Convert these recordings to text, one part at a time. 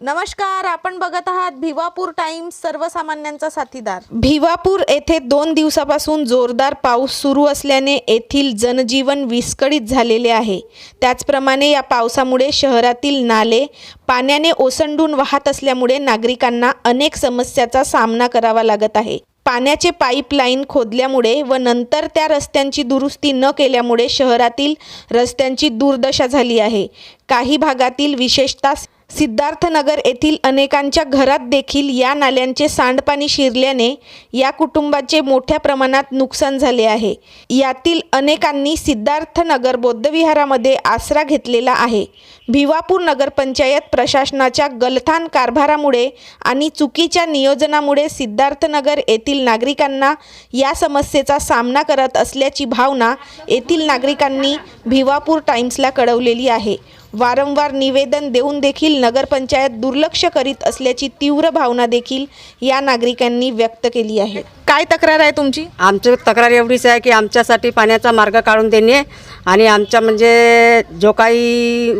नमस्कार आपण बघत आहात भिवापूर टाइम्स सर्वसामान्यांचा साथीदार. भिवापूर येथे दोन दिवसापासून जोरदार पाऊस सुरू असल्याने येथील जनजीवन विस्कळीत झालेले आहे. त्याचप्रमाणे या पावसामुळे शहरातील नाले पाण्याने ओसंडून वाहत असल्यामुळे नागरिकांना अनेक समस्याचा सामना करावा लागत आहे. पाण्याचे पाईपलाईन खोदल्यामुळे व नंतर त्या रस्त्यांची दुरुस्ती न केल्यामुळे शहरातील रस्त्यांची दुर्दशा झाली आहे. काही भागातील विशेषतः सिद्धार्थनगर येथील अनेकांच्या घरात देखील या नाल्यांचे सांडपाणी शिरल्याने या कुटुंबाचे मोठ्या प्रमाणात नुकसान झाले आहे. यातील अनेकांनी सिद्धार्थनगर बौद्धविहारामध्ये आसरा घेतलेला आहे. भिवापूर नगरपंचायत प्रशासनाच्या गलथान कारभारामुळे आणि चुकीच्या नियोजनामुळे सिद्धार्थनगर येथील नागरिकांना या समस्येचा सामना करत असल्याची भावना येथील नागरिकांनी भिवापूर टाइम्सला कळवलेली आहे. वारंवार निवेदन देऊन देखील नगरपंचायत दुर्लक्ष करीत असल्याची तीव्र भावना देखील या नागरिकांनी व्यक्त केली आहे. काय तक्रार आहे तुमची? आमची तक्रार एवढीच आहे की आमच्यासाठी पाण्याचा मार्ग काढून देणे आणि आमच्या म्हणजे जो काही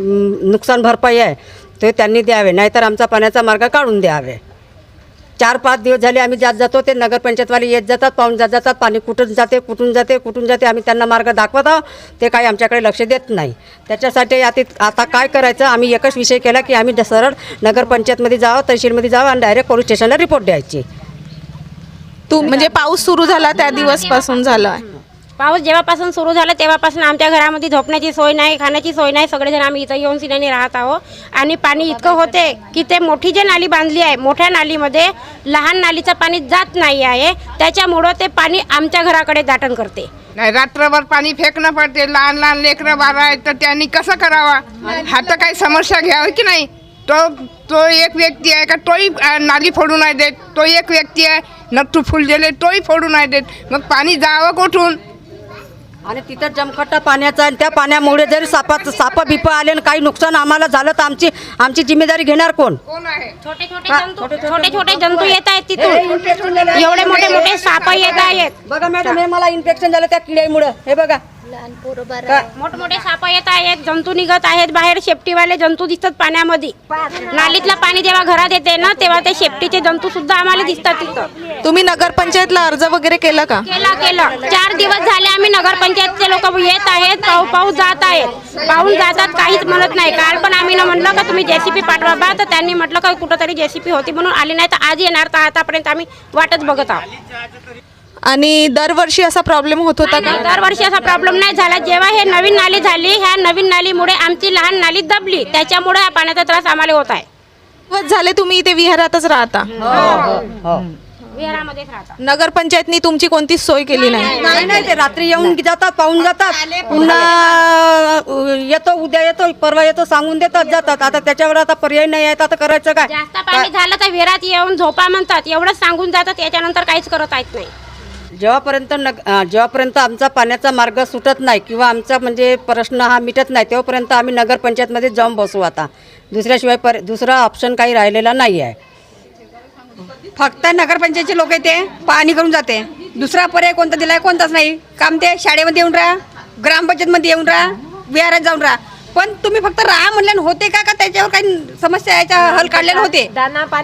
नुकसान भरपाई आहे ते त्यांनी द्यावे. नाहीतर आमचा पाण्याचा मार्ग काढून द्यावे. चार पाच दिवस झाले आम्ही जात जातो ते नगरपंचायतवाले येत जातात पाहून जात जातात पाणी कुठून जाते कुठून जाते कुठून जाते आम्ही त्यांना मार्ग दाखवत आहोत ते काही आमच्याकडे लक्ष देत नाही. त्याच्यासाठी आता आता काय करायचं आम्ही एकच विषय केला की आम्ही सरळ नगरपंचायतमध्ये जावं तहसीलमध्ये जावं आणि डायरेक्ट पोलीस स्टेशनला रिपोर्ट द्यायची. तू म्हणजे पाऊस सुरू झाला त्या दिवसपासून झाला. पाऊस जेव्हापासून सुरू झाला तेव्हापासून आमच्या घरामध्ये झोपण्याची सोय नाही खाण्याची सोय नाही. सगळेजण आम्ही इथं येऊन सिनेने राहत आहोत. आणि पाणी इतकं होते की ते मोठी जे नाली बांधली आहे मोठ्या नालीमध्ये लहान नालीचं पाणी जात नाही आहे. त्याच्यामुळं ते पाणी आमच्या घराकडे दाटन करते. नाही रात्रभर पाणी फेकणं पडते. लहान लहान लेकरं बारा आहेत तर त्यांनी कसं करावा? हा तर काही समस्या घ्यावी की नाही? तो तो एक व्यक्ती आहे का तोही नाली फोडून नाही देत. तो एक व्यक्ती आहे नट्टू फुल दिले तोही फोडून नाही देत. मग पाणी जावं कुठून? आणि तिथं जमखट्टा पाण्याचा आणि त्या पाण्यामुळे जरी सापात साप बिप आले आणि काही नुकसान आम्हाला झालं तर आमची आमची जिम्मेदारी घेणार कोण? कोण आहे? छोटे छोटे जंतू छोटे छोटे जंतू येत आहेत तिथून. एवढे मोठे मोठे साप येत आहेत. बघा मॅडम हे मला इन्फेक्शन झालं त्या किड्यामुळं. हे बघा. मोठमोठे साप येत आहेत जंतू निघत आहेत बाहेर. शेपटीवाले जंतू दिसतात पाण्यामध्ये. नालीतलं पाणी जेव्हा घरात येते ना तेव्हा ते शेपटीचे जंतू सुद्धा आम्हाला दिसतात तिथं. तुम्ही नगरपंचायतला अर्ज वगैरे केला का? केला केलं. चार दिवस झाले आम्ही नगरपंचायतचे लोक येत आहेत पाऊ पाऊ जात आहेत. पाहून जातात काहीच म्हणत नाही. काल पण आम्ही ना म्हणलं का तुम्ही जेसीपी पाठवा बा तर त्यांनी म्हटलं का कुठंतरी जेसीपी होती म्हणून आली नाही. तर आज येणार तर आतापर्यंत आम्ही वाटच बघत आहोत. आणि दरवर्षी असा प्रॉब्लेम होत होता का? दरवर्षी असा प्रॉब्लेम नाही झाला. जेव्हा हे नवीन नाली झाली ह्या नवीन नालीमुळे आमची लहान नाली दबली. त्याच्यामुळे हा पाण्याचा त्रास आम्हाला होत आहे. दिवस झाले तुम्ही इथे विहारातच राहता. विहारामध्येच राहतात. नगरपंचायतनी तुमची कोणतीच सोय केली नाही नाही? नाही ते रात्री येऊन जातात पाहून जातात. पुन्हा येतो उद्या येतो परवा येतो सांगून देतात जातात. आता त्याच्यावर आता पर्याय नाही आहे तर आता करायचं काय? जास्त पाणी झालं तर विहिरात येऊन झोपा म्हणतात. एवढंच सांगून जातात याच्यानंतर काहीच करत आहेत नाही. जेव्हापर्यंत नग अ, जेव्हापर्यंत आमचा पाण्याचा मार्ग सुटत नाही किंवा आमचा म्हणजे प्रश्न हा मिटत नाही तेव्हापर्यंत आम्ही नगरपंचायतमध्ये जाऊन बसू आता. दुसऱ्याशिवाय पर दुसरा ऑप्शन काही राहिलेला नाही आहे फक्त नगरपंचायतचे लोक येते पाहणी करून जाते. दुसरा पर्याय कोणता दिलाय कोणताच नाही. काम ते शाळेमध्ये येऊन राहा ग्रामपंचायतमध्ये येऊन राहा विहारात जाऊन राहा. पण तुम्ही फक्त राहा म्हणल्यानं होते का का त्याच्यावर काही समस्या याच्या हल काढलेले होते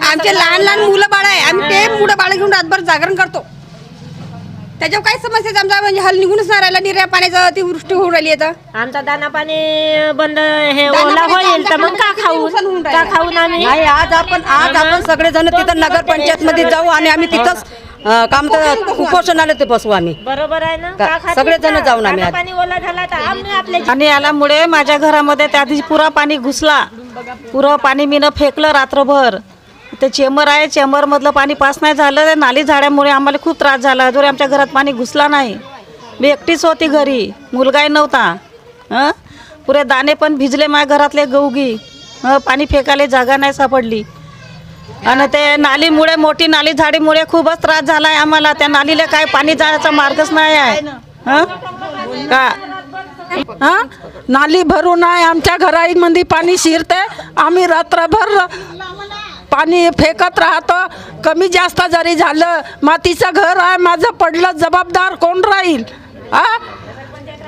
आमचे लहान लहान मुलं बाळ आहे आम्ही ते मुलं बाळ घेऊन रातभर जागरण करतो. त्याच्यावर काही समस्या आमचा म्हणजे हल निघूनच नाही राहिला. निर्या पाण्याचं अतिवृष्टी होऊन राहिली आता. आमचा दाना पाणी बंद हे दाना ओला होईल तर मग का खाऊ का. खाऊन आम्ही? नाही आज आपण आज आपण सगळेजण तिथं नगरपंचायतमध्ये जाऊ आणि आम्ही तिथंच अ, काम तर उपोषणाला ते बसू आम्ही. बरोबर आहे ना? का- खातील सगळेजण? जाऊन आम्ही दाना आज. पाणी ओला झाला तर आम्ही आपले पाणी आल्यामुळे माझ्या घरामध्ये त्या दिवशी पुरा पाणी घुसला. पुरं पाणी मीनं फेकलं रात्रभर. ते चेंबर आहे चेंबरमधलं पाणी पास नाही झालं ते नाली झाड्यामुळे आम्हाला खूप त्रास झाला. अजून आमच्या घरात पाणी घुसला नाही. मी एकटीच होती घरी. मुलगाही नव्हता. हं? पुरे दाणे पण भिजले माझ्या घरातले गवगी हं? पाणी फेकायला जागा नाही सापडली. आणि ते नालीमुळे मोठी नाली झाडीमुळे खूपच त्रास झाला आहे आम्हाला. त्या नालीला काय पाणी जायचा मार्गच नाही आहे. हं? का? हा? नाली भरून आहे. आमच्या घरामध्ये पाणी शिरते आम्ही रात्रभर पाणी फेकत राहतो. कमी जास्त जरी झालं मातीचं घर आहे माझं पडलं जबाबदार कोण राहील? हा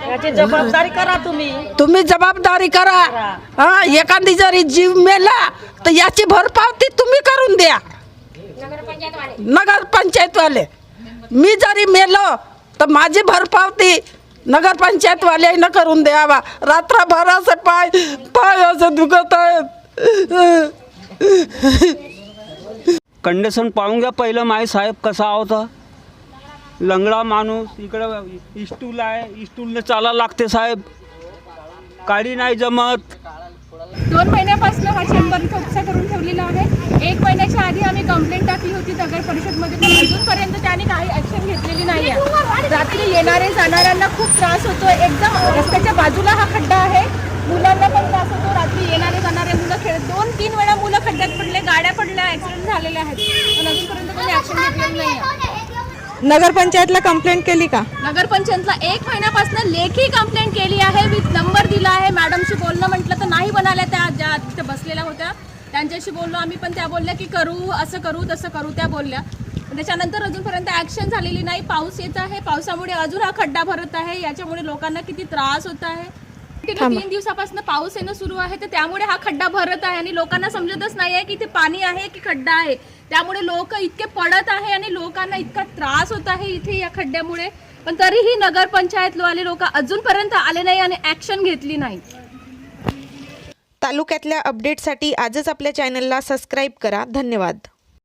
याची जबाबदारी करा तुम्ही. तुम्ही जबाबदारी करा. हा एखादी जरी जीव मेला तर याची भरपावती तुम्ही करून द्या. नगर पंचायतवाले मी जरी मेलो तर माझी भरपावती नगर पंचायतवाल्यानं करून द्यावा. रात्रभर असं पाय पाय असं दुखत आहेत. कंडिशन पाहून घ्या पहिलं माई साहेब कसा होता. लंगडा माणूस इकडं इस्टूल आहे इस्टूलने चाला लागते साहेब. काळी नाही जमत. दोन महिन्यापासून हा चेंबर इथं उपसा करून ठेवलेला आहे. एक महिन्याच्या आधी आम्ही कंप्लेंट टाकली होती नगर परिषदमध्ये पण अजूनपर्यंत त्यांनी काही ऍक्शन घेतलेली नाही आहे. रात्री येणारे जाणाऱ्यांना खूप त्रास होतो एकदम रस्त्याच्या बाजूला हा खड्डा आहे. मुलांना पण त्रास होतो. रात्री येणारे जाणारे मुलं खेळत दोन तीन वेळा मुलं खड्ड्यात पडले ऍक्सिडेंट झालेले आहेत. पण अजूनपर्यंत कोणी ऍक्शन घेतलेलं नाही आहे नगरपंचायतला कंप्लेंट केली का? नगरपंचायतला एक महिन्यापासून लेखी कंप्लेंट केली आहे विथ नंबर दिला आहे. मॅडमशी बोलणं म्हटलं तर नाही म्हणाल्या त्या ज्या तिथे बसलेल्या होत्या. त्यांच्याशी बोललो आम्ही पण त्या बोलल्या की करू असं करू तसं करू त्या बोलल्या. त्याच्यानंतर अजूनपर्यंत ॲक्शन झालेली नाही. पाऊस येत आहे पावसामुळे अजून हा खड्डा भरत आहे. याच्यामुळे लोकांना किती त्रास होत आहे. तीन दिवसापासून पाऊस येणं सुरू आहे तर त्यामुळे हा खड्डा भरत आहे आणि लोकांना समजतच नाही आहे की ते पाणी आहे की खड्डा आहे. त्यामुळे लोक इतके पडत आहे आणि लोकांना इतका त्रास होत आहे इथे या खड्ड्यामुळे. पण तरीही नगरपंचायतवाले लोक अजूनपर्यंत आले नाही आणि ॲक्शन घेतली नाही. तालुक्यातल्या अपडेटसाठी आजच आपल्या चॅनलला सबस्क्राईब करा. धन्यवाद.